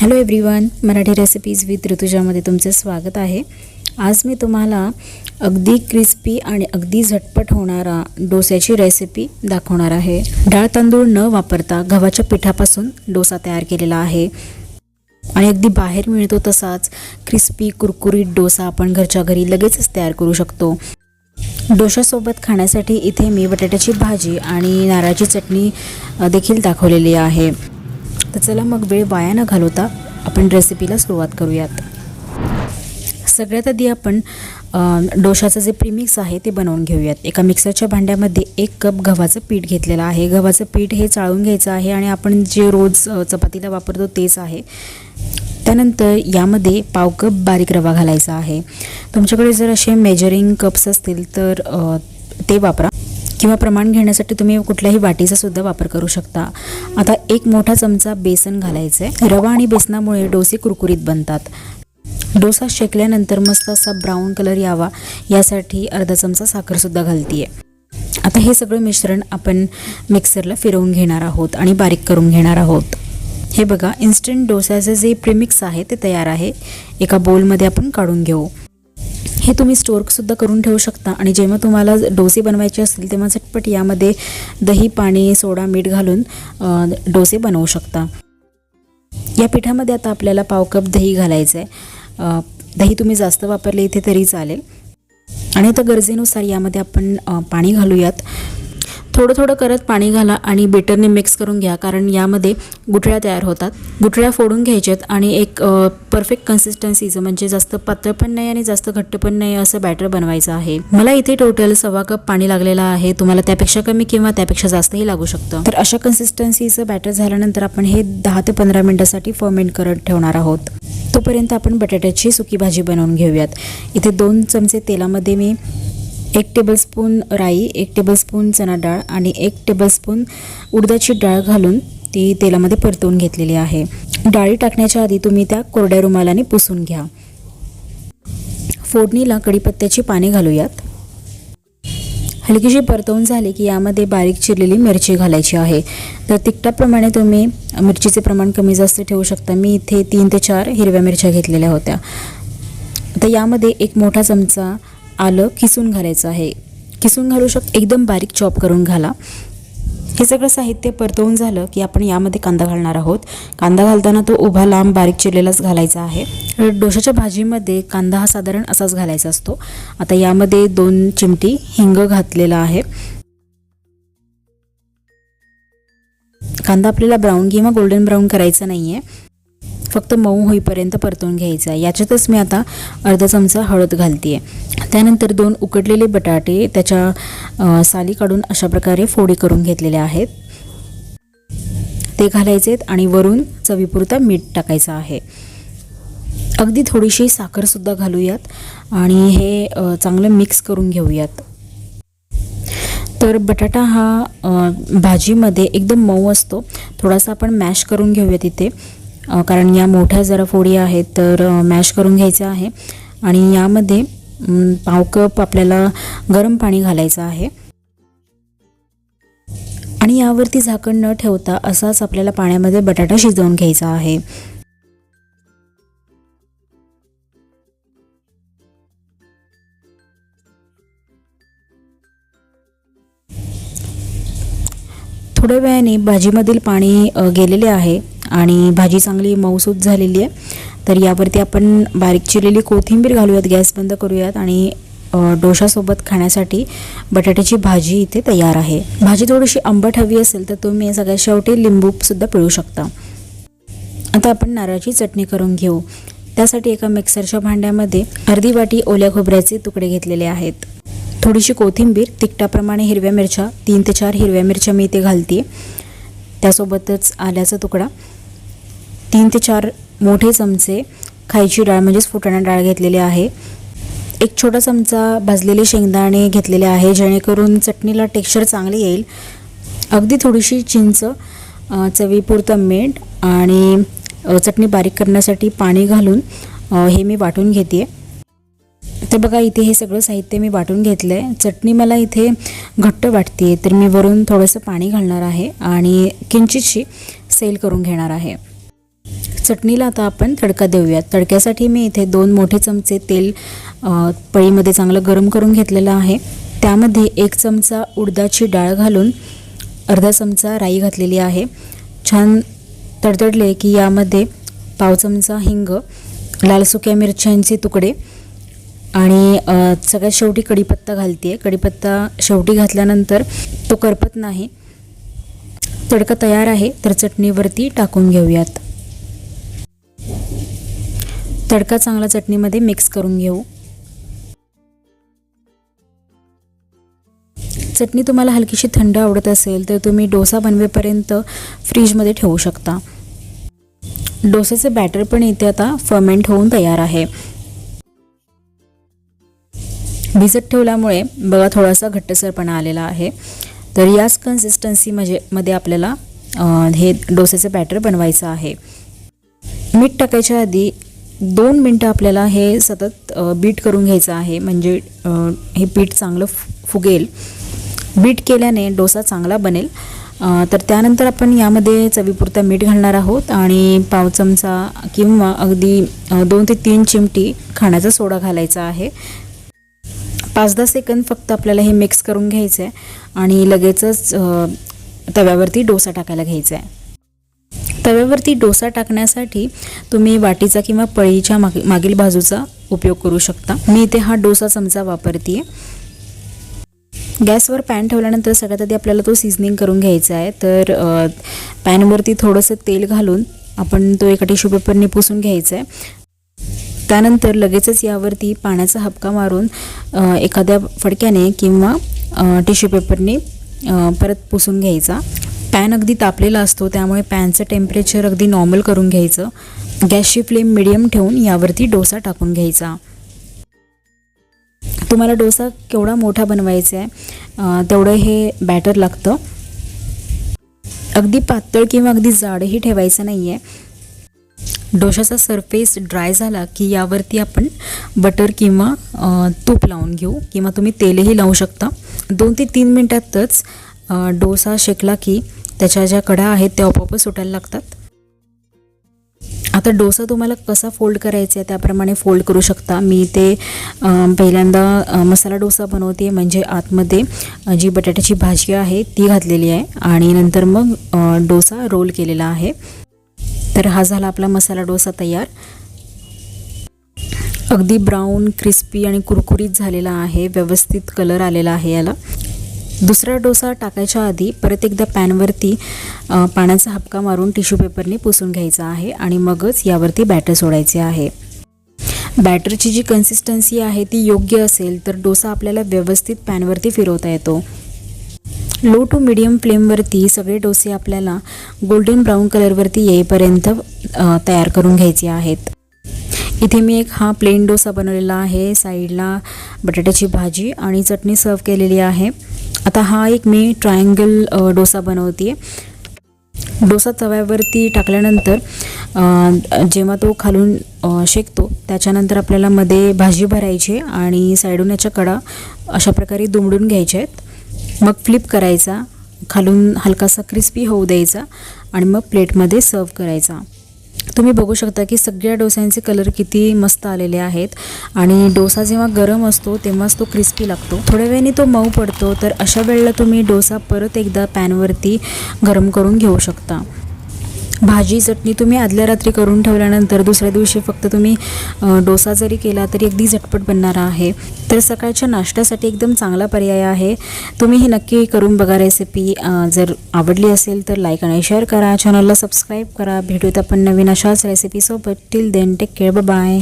Hello everyone Marathi recipes with ऋतुजामध्ये तुमचे स्वागत आहे. आज मी तुम्हाला अगदी क्रिस्पी आणि अगदी झटपट होणारा डोस्याची रेसिपी दाखवणार आहे. डाळ तांदूळ न वापरता गव्हाच्या पिठापासून डोसा तयार केलेला आहे. आणि अगदी बाहेर मिळतो तसाच क्रिस्पी कुरकुरीत डोसा आपण घरच्या घरी लगेचच तयार करू शकतो. डोशासोबत खाण्यासाठी इथे मी बटाट्याची भाजी आणि नारळाची चटणी देखील दाखवलेली आहे. तर चला मग वेळ वाया न घालवता आपण रेसिपीला सुरुवात करूयात. सगळ्यात आधी आपण डोशाचं जे प्रीमिक्स आहे ते बनवून घेऊयात. एका मिक्सरच्या भांड्यामध्ये एक कप गव्हाचं पीठ घेतलेलं आहे. गव्हाचं पीठ हे चाळून घ्यायचं आहे आणि आपण जे रोज चपातीला वापरतो तेच आहे. त्यानंतर यामध्ये पाव कप बारीक रवा घालायचा आहे. तुमच्याकडे जर असे मेजरिंग कप्स असतील तर ते वापरा. किंवा प्रमाण घेण्यासाठी तुम्ही कुठल्याही वाटीचा सुद्धा वापर करू शकता. आता एक मोठा चमचा बेसन घालायचं आहे रवा आणि बेसनामुळे डोसे कुरकुरीत बनतात. डोसा शेकल्यानंतर मस्त असा ब्राऊन कलर यावा. यासाठी अर्धा चमचा साखरसुद्धा घालते आता हे सगळं मिश्रण आपण मिक्सरला फिरवून घेणार आहोत आणि बारीक करून घेणार आहोत. हे बघा इन्स्टंट डोस्याचे जे प्रिमिक्स आहे ते तयार आहे. एका बोलमध्ये आपण काढून घेऊ. हे तुम्ही स्टोअरसुद्धा करून ठेवू शकता. आणि जेव्हा तुम्हाला डोसे बनवायचे असतील तेव्हा झटपट यामध्ये दही पाणी सोडा मीठ घालून डोसे बनवू शकता. या पिठामध्ये आता आपल्याला पाव कप दही घालायचं आहे दही तुम्ही जास्त वापरले इथे तरी चालेल. आणि आता गरजेनुसार यामध्ये आपण पाणी घालूयात. थोडं थोडं करत पाणी घाला आणि बेटरने मिक्स करून घ्या कारण यामध्ये गुठळ्या तयार होतात. गुठळ्या फोडून घ्यायच्यात आणि एक परफेक्ट कन्सिस्टन्सीचं म्हणजे जास्त पातळ पण नाही आणि जास्त घट्ट पण नाही असं बॅटर बनवायचं आहे. मला इथे टोटल सव्वा कप पाणी लागलेलं आहे. तुम्हाला त्यापेक्षा कमी किंवा त्यापेक्षा जास्तही लागू शकतं. तर अशा कन्सिस्टन्सीचं बॅटर झाल्यानंतर आपण हे दहा ते पंधरा मिनिटासाठी फर्मेंट करत ठेवणार आहोत. तोपर्यंत आपण बटाट्याची सुकी भाजी बनवून घेऊयात. इथे दोन चमचे तेलामध्ये मी एक टेबलस्पून राई एक टेबलस्पून चणा डाळ आणि एक टेबलस्पून उडदाची डाळ घालून ती तेलामध्ये परतवून घेतलेली आहे. डाळी टाकण्याच्या आधी तुम्ही त्या कोरड्या रुमालाने पुसून घ्या. फोडणीला कढीपत्त्याची पाने घालूयात. हलकीशी परतवून झाली की यामध्ये बारीक चिरलेली मिरची घालायची आहे. तर तिखटाप्रमाणे तुम्ही मिरचीचे प्रमाण कमी जास्त ठेवू शकता. मी इथे तीन ते चार हिरव्या मिरच्या घेतलेल्या होत्या. तर यामध्ये एक मोठा चमचा आलं किसून घालायचं आहे. किसून घालू शक एकदम बारीक चॉप करून घाला. हे सगळं साहित्य परतवून झालं की आपण यामध्ये कांदा घालणार आहोत. कांदा घालताना तो उभा लांब बारीक चिरलेलाच घालायचा आहे. डोशाच्या भाजीमध्ये कांदा हा साधारण असाच घालायचा असतो. आता यामध्ये दोन चिमटी हिंग घातलेला आहे. कांदा आपल्याला ब्राऊन किंवा गोल्डन ब्राऊन करायचा नाही आहे फक्त मऊ होईपर्यंत परतून घ्यायचा. आहे याच्यातच मी आता अर्धा चमचा हळद घालते आहे त्यानंतर दोन उकडलेले बटाटे त्याच्या साली काढून अशा प्रकारे फोडी करून घेतलेले आहेत. ते घालायचे आहेत आणि वरून चवीपुरता मीठ टाकायचं आहे. अगदी थोडीशी साखरसुद्धा घालूयात आणि हे चांगलं मिक्स करून घेऊयात. तर बटाटा हा भाजीमध्ये एकदम मऊ असतो. थोडासा आपण मॅश करून घेऊया तिथे कारण या मोठ्या जरा फोडी आहेत तर मॅश करून घ्यायचं आहे. आणि यामध्ये पावकप पाव कप आपल्याला गरम पाणी घालायचं आहे. आणि यावरती झाकण न ठेवता असाच आपल्याला पाण्यामध्ये बटाटा शिजवून घ्यायचा आहे. थोड्या वेळाने भाजीमधील पाणी गेलेले आहे. आणि भाजी चांगली मऊसूत झालेली आहे. तर यावरती आपण बारीक चिरलेली कोथिंबीर घालूयात गॅस बंद करूयात आणि डोशासोबत खाण्यासाठी बटाट्याची भाजी इथे तयार आहे. भाजी थोडीशी आंबट हवी असेल तर तुम्ही सगळ्यात शेवटी लिंबूसुद्धा पिळू शकता. आता आपण नारळाची चटणी करून घेऊ. त्यासाठी एका मिक्सरच्या भांड्यामध्ये अर्धी वाटी ओल्या खोबऱ्याचे तुकडे घेतलेले आहेत. थोडीशी कोथिंबीर तिखटाप्रमाणे हिरव्या मिरच्या तीन ते चार हिरव्या मिरच्या मी इथे घालते त्यासोबतच आल्याचा तुकडा. तीन ते चार मोठे चमचे खायची डाळ म्हणजेच फुटाणा डाळ घेतलेली आहे. एक छोटा चमचा भाजलेले शेंगदाणे घेतलेले आहे जेणेकरून चटणीला टेक्स्चर चांगले येईल. अगदी थोडीशी चिंच चवीपुरतं मीठ आणि चटणी बारीक करण्यासाठी पाणी घालून हे मी वाटून घेते तर बघा इथे हे सगळं साहित्य मी वाटून घेतलं आहे चटणी मला इथे घट्ट वाटते तर मी वरून थोडंसं पाणी घालणार आहे आणि किंचितशी सेल करून घेणार आहे. चटणीला आता आपण तडका देऊयात. तडक्यासाठी मी इथे दोन मोठे चमचे तेल पळीमध्ये चांगलं गरम करून घेतलेलं आहे. त्यामध्ये एक चमचा उडदाची डाळ घालून अर्धा चमचा राई घातलेली आहे. छान तडतडले की यामध्ये पाव चमचा हिंग लाल सुक्या मिरच्यांचे तुकडे आणि सगळ्यात शेवटी कढीपत्ता घालते कढीपत्ता शेवटी घातल्यानंतर तो करपत नाही. तडका तयार आहे तर चटणीवरती टाकून घेऊयात. तडका चांगला चटणीमध्ये मिक्स करून घेऊ. चटणी तुम्हाला हलकीशी थंड आवडत असेल तर तुम्ही डोसा बनवेपर्यंत फ्रीजमध्ये ठेवू शकता. डोसेचे बॅटर पण इथे आता फर्मेंट होऊन तयार आहे. भिजत ठेवल्यामुळे बघा थोडासा घट्टसरपणा आलेला आहे. तर याच कन्सिस्टन्सी म्हणजे मध्ये आपल्याला हे डोसेचे बॅटर बनवायचं आहे. मीठ टाकायच्या आधी दोन मिनटं आपल्याला हे सतत बीट करून घ्यायचं आहे. म्हणजे हे पीठ चांगलं फु- फुगेल. बीट केल्याने डोसा चांगला बनेल. तर त्यानंतर आपण यामध्ये चवीपुरता मीठ घालणार आहोत आणि पाव चमचा किंवा अगदी दोन ते तीन चिमटी खाण्याचा सोडा घालायचा आहे. पाच दहा सेकंद फक्त आपल्याला हे मिक्स करून घ्यायचं आहे आणि लगेचच तव्यावरती डोसा टाकायला घ्यायचा आहे तव्यावरती डोसा टाकण्यासाठी तुम्ही वाटीचा किंवा पळीच्या माग मागील बाजूचा उपयोग करू शकता. मी इथे हा डोसा चमचा वापरते गॅसवर पॅन ठेवल्यानंतर सगळ्यात आधी आपल्याला तो सिझनिंग करून घ्यायचा आहे. तर पॅनवरती थोडंसं तेल घालून आपण तो एका टिश्यू पेपरने पुसून घ्यायचा आहे. त्यानंतर लगेचच यावरती पाण्याचा हबका मारून एखाद्या फडक्याने किंवा टिश्यू पेपरने परत पुसून घ्यायचा. पॅन अगदी तापलेला असतो त्यामुळे पॅनचं टेम्परेचर अगदी नॉर्मल करून घ्यायचं. गॅसची फ्लेम मिडियम ठेवून यावरती डोसा टाकून घ्यायचा. तुम्हाला डोसा केवढा मोठा बनवायचा आहे तेवढं हे बॅटर लागतं. अगदी पातळ किंवा अगदी जाडही ठेवायचं नाही आहे डोशाचा सरफेस ड्राय झाला की यावरती आपण बटर किंवा तूप लावून घेऊ किंवा तुम्ही तेलही लावू शकता. दोन ते तीन मिनटातच डोसा शेकला की त्याच्या ज्या कडा आहेत त्या आपोआपच सुटायला लागतात. आता डोसा तुम्हाला कसा फोल्ड करायचा आहे त्याप्रमाणे फोल्ड करू शकता. मी ते पहिल्यांदा मसाला डोसा बनवते म्हणजे आतमध्ये जी बटाट्याची भाजी आहे ती घातलेली आहे आणि नंतर मग डोसा रोल केलेला आहे. तर हा झाला आपला मसाला डोसा तयार. अगदी ब्राऊन क्रिस्पी आणि कुरकुरीत झालेला आहे. व्यवस्थित कलर आलेला आहे याला. दुसरा डोसा टाकायच्या आधी परत एकदा पॅनवरती पाण्याचा हबका मारून टिश्यू पेपरने पुसून घ्यायचा आहे आणि मगच यावरती बॅटर सोडायचे आहे. बॅटरची जी कन्सिस्टन्सी आहे ती योग्य असेल तर डोसा आपल्याला व्यवस्थित पॅनवरती फिरवता येतो. लो टू मिडियम फ्लेमवरती सगळे डोसे आपल्याला गोल्डन ब्राऊन कलरवरती येईपर्यंत तयार करून घ्यायचे आहेत. इथे मी एक हा प्लेन डोसा बनवलेला आहे. साईडला बटाट्याची भाजी आणि चटणी सर्व केलेली आहे. आता हा एक मी ट्रायंगल डोसा बनवते डोसा तव्यावरती टाकल्यानंतर जेव्हा तो खालून शेकतो त्याच्यानंतर आपल्याला मध्ये भाजी भरायची आणि साईडून याच्या कडा अशा प्रकारे दुमडून घ्यायच्या आहेत. मग फ्लिप करायचा खालून हलकासा क्रिस्पी होऊ द्यायचा आणि मग प्लेटमध्ये सर्व करायचा. तुम्ही बघू शकता की सगळ्या डोस्यांचे कलर किती मस्त आलेले आहेत. आणि डोसा जेव्हा गरम असतो तेव्हाच तो क्रिस्पी लागतो. थोड्या वेळाने तो मऊ पडतो तर अशा वेळेला तुम्ही डोसा परत एकदा पॅनवरती गरम करून घेऊ शकता. भाजी चटणी तुम्ही आदल्या रात्री करून ठेवल्यानंतर दुसऱ्या दिवशी फक्त तुम्ही डोसा जरी केला तरी अगदी झटपट बनणारा आहे. तर सकाळच्या नाश्त्यासाठी एकदम चांगला पर्याय आहे. तुम्ही हे नक्की करून बघा रेसिपी जर आवडली असेल तर लाईक आणि शेअर करा. चॅनलला सबस्क्राईब करा. भेटूयात आपण नवीन अशाच रेसिपीसोबत till then take care bye